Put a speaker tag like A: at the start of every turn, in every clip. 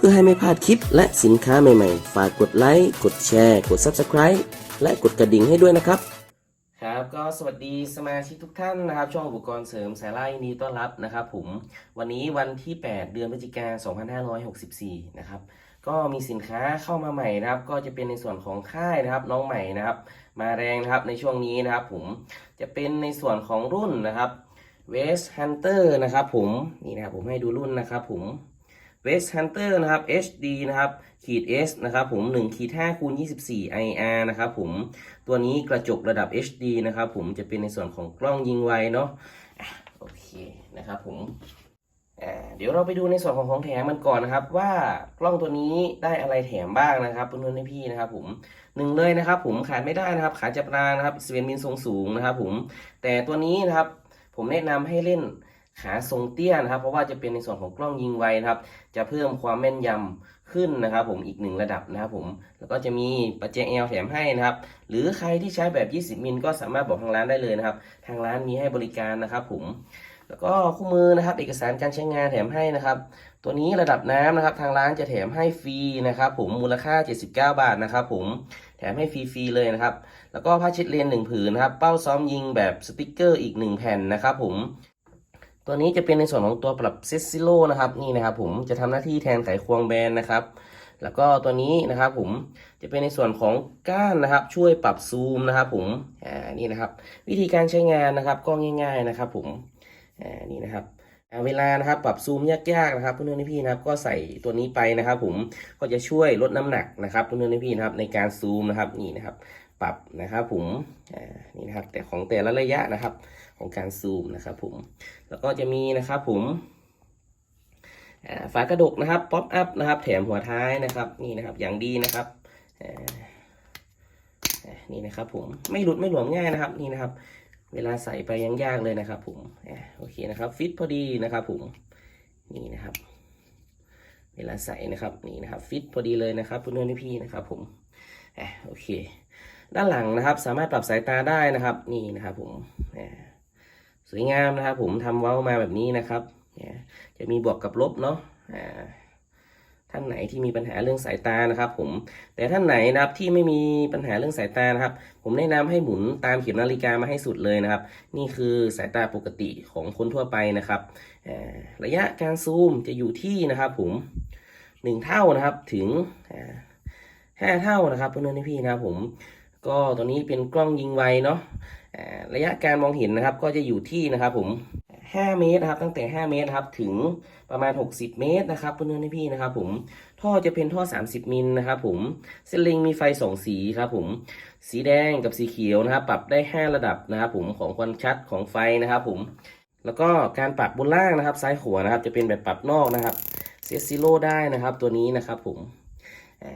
A: พื่อให้ไม่พลาดคลิปและสินค้าใหม่ๆ ฝากกดไลค์ กดแชร์ กด Subscribe และกดกระดิ่งให้ด้วยนะครับ ครับก็สวัสดีสมาชิกทุกท่านนะครับ ช่องอุปกรณ์เสริมสายไล่นี้ต้อนรับนะครับผม วันนี้วันที่ 8 เดือนพฤศจิกายน2564 นะครับ ก็มีสินค้าเข้ามาใหม่นะครับ ก็จะเป็นในส่วนของค่ายนะครับ น้องใหม่นะครับ มาแรงนะครับในช่วงนี้นะครับ ผมจะเป็นในส่วนของรุ่นนะครับ West Hunter นะครับผมนี่นะครับผมให้ดูรุ่นนะครับผม West Hunter นะครับ HD นะครับขีด S นะครับผม1ขีด5คูณ24 IR นะครับผมตัวนี้กระจกระดับ HD นะครับผมจะเป็นในส่วนของกล้องยิงไวเนาะโอเคนะครับผมเดี๋ยวเราไปดูในส่วนของของแถมมันก่อนนะครับ ว่ากล้องตัวนี้ได้อะไรแถมบ้างนะครับเพื่อนๆพี่นะครับผมหนึ่งเลยนะครับ ผมขาดไม่ได้นะครับ ขาจับรางนะครับสเวนมินทรงสูงนะครับ ผมแต่ตัวนี้นะครับผมแนะนำให้เล่น ขาทรงเตี้ยนะครับ เพราะว่าจะเป็นในส่วนของกล้องยิงไวนะครับ จะเพิ่มความแม่นยำขึ้นนะครับ ผมอีกหนึ่งระดับนะครับผมแล้วก็จะมีปัจเจกแอลแถมให้นะครับ หรือใครที่ใช้แบบ 20 มิลก็สามารถบอกทางร้านได้เลยนะครับ ทางร้านมีให้บริการนะครับ ผมแล้วก็คู่มือนะครับ เอกสารการใช้งานแถมให้นะครับ ตัวนี้ระดับน้ำนะครับ ทางร้านจะแถมให้ฟรีนะครับ ผมมูลค่า 79 บาทนะครับ ผมแถมให้ฟรีๆเลยนะครับ แล้วก็ผ้าเช็ดเลนหนึ่งผืนนะครับ เป้าซ้อมยิงแบบสติกเกอร์อีกหนึ่งแผ่นนะครับ ผม ตัวนี้จะเป็นในส่วนของตัวปรับเซตซิโลนะครับนี่นะครับผมจะทำหน้าที่แทนไขควงแบนนะครับ แล้วก็ตัวนี้นะครับผมจะเป็นในส่วนของก้านนะครับ ช่วยปรับซูมนะครับ ผมอ่านี่นะครับ วิธีการใช้งานนะครับก็ง่าย ๆนะครับ ผมอ่านี่นะครับเวลานะครับปรับซูมยากๆนะครับเพื่อนๆพี่นะครับก็ใส่ตัวนี้ไปนะครับ ผมก็จะช่วยลดน้ำหนักนะครับเพื่อนๆพี่นะครับในการซูมนะครับนี่นะครับ ปรับนะครับผมนี่นะครับแต่ของแต่ละระยะนะครับของการซูมนะครับผมแล้วก็จะมีนะครับผมฝากระดกนะครับป๊อปอัพนะครับ แถมหัวท้ายนะครับนี่นะครับอย่างดีนะครับนี่นะครับผมไม่หลุดไม่หลวมง่ายนะครับนี่นะครับ เวลาใส่ไปยังยากเลยนะครับผมโอเคนะครับฟิตพอดีนะครับผมนี่นะครับ เวลาใส่นะครับนี่นะครับฟิตพอดีเลยนะครับเพื่อนๆพี่ๆนะครับผมโอเค ด้านหลังนะครับ สามารถปรับสายตาได้นะครับ นี่นะครับ ผมสวยงามนะครับ ผมทำเว้ามาแบบนี้นะครับจะมีบวกกับลบเนาะท่านไหนที่มีปัญหาเรื่องสายตานะครับ ผม แต่ท่านไหนนะครับที่ไม่มีปัญหาเรื่องสายตานะครับ ผมแนะนำให้หมุนตามเข็มนาฬิกามาให้สุดเลยนะครับ นี่คือสายตาปกติของคนทั่วไปนะครับระยะการซูมจะอยู่ที่นะครับ ผมหนึ่งเท่านะครับถึงอ่าห้าเท่านะครับเพื่อนๆพี่นะครับ ผม ก็ตัวนี้เป็นกล้องยิงไวเนาะระยะการมองเห็นนะครับ ก็จะอยู่ที่นะครับผม 5 เมตรนะครับ ตั้งแต่ 5 เมตรครับถึงประมาณ 60 เมตรนะครับเพื่อนๆพี่นะครับ ผมท่อจะเป็นท่อ 30 มิลนะครับผมเส้นเล็งมีไฟ 2 สีครับผมสีแดงกับสีเขียวนะครับ ปรับได้ 5 ระดับนะครับ ผมของความชัดของไฟนะครับ ผม แล้วก็การปรับบนล่างนะครับ ซ้ายขวานะครับ จะเป็นแบบปรับนอกนะครับเซตซิโลได้นะครับ ตัวนี้นะครับ ผมอ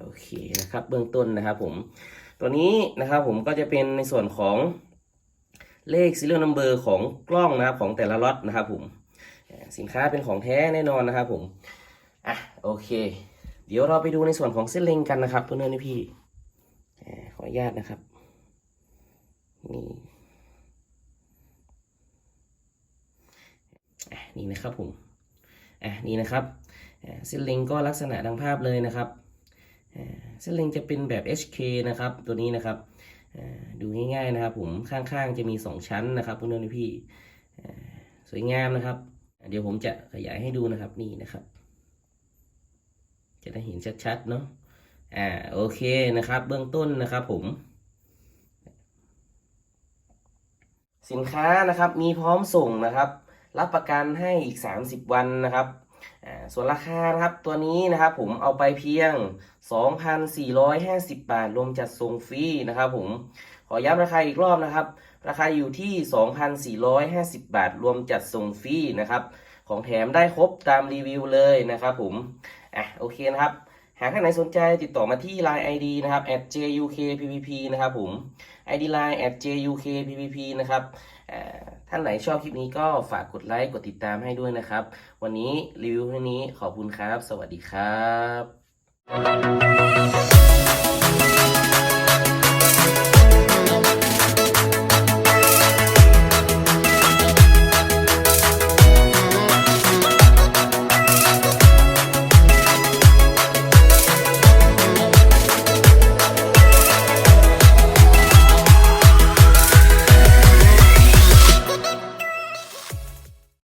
A: โอเคนะครับ เบื้องต้นนะครับ ผม ตัวนี้นะครับผมก็จะเป็นในส่วนของเลข serial number ของกล้องนะครับของแต่ละล็อตนะครับผมสินค้าเป็นของแท้แน่นอนนะครับผมอะโอเค เดี๋ยวเราไปดูในส่วนของเส้นเล็งกันนะครับเพื่อนๆพี่อ่ขออนุญาตนะครับนี่อะนี่นะครับผมอะนี่นะครับเส้นเล็งก็ลักษณะดังภาพเลยนะครับ เส้นเล็งจะเป็นแบบ HK นะครับตัวนี้นะครับดูง่ายๆนะครับ ผมข้างๆจะมี 2 ชั้นนะครับเพื่อนๆพี่สวยงามนะครับ เดี๋ยวผมจะขยายให้ดูนะครับนี่นะครับ จะได้เห็นชัดๆเนาะอ่าโอเคนะครับ เบื้องต้นนะครับ ผม สินค้านะครับมีพร้อมส่งนะครับ รับประกันให้อีก 30 วันนะครับ ส่วนราคานะครับตัวนี้นะครับผมเอาไปเพียง 2,450 บาท รวมจัดส่งฟรีนะครับผมขอย้ำราคาอีกรอบนะครับ ราคาอยู่ที่ 2,450 บาท รวมจัดส่งฟรีนะครับของแถมได้ครบตามรีวิวเลยนะครับผมอะโอเคนะครับหากท่านไหนสนใจติดต่อมาที่ Line ID นะครับ @jukppp นะครับผม ID Line @jukppp นะครับอ่า ท่านไหนชอบคลิปนี้ก็ฝากกดไลค์กดติดตามให้ด้วยนะครับ วันนี้รีวิวนี้ขอบคุณครับ สวัสดีครับ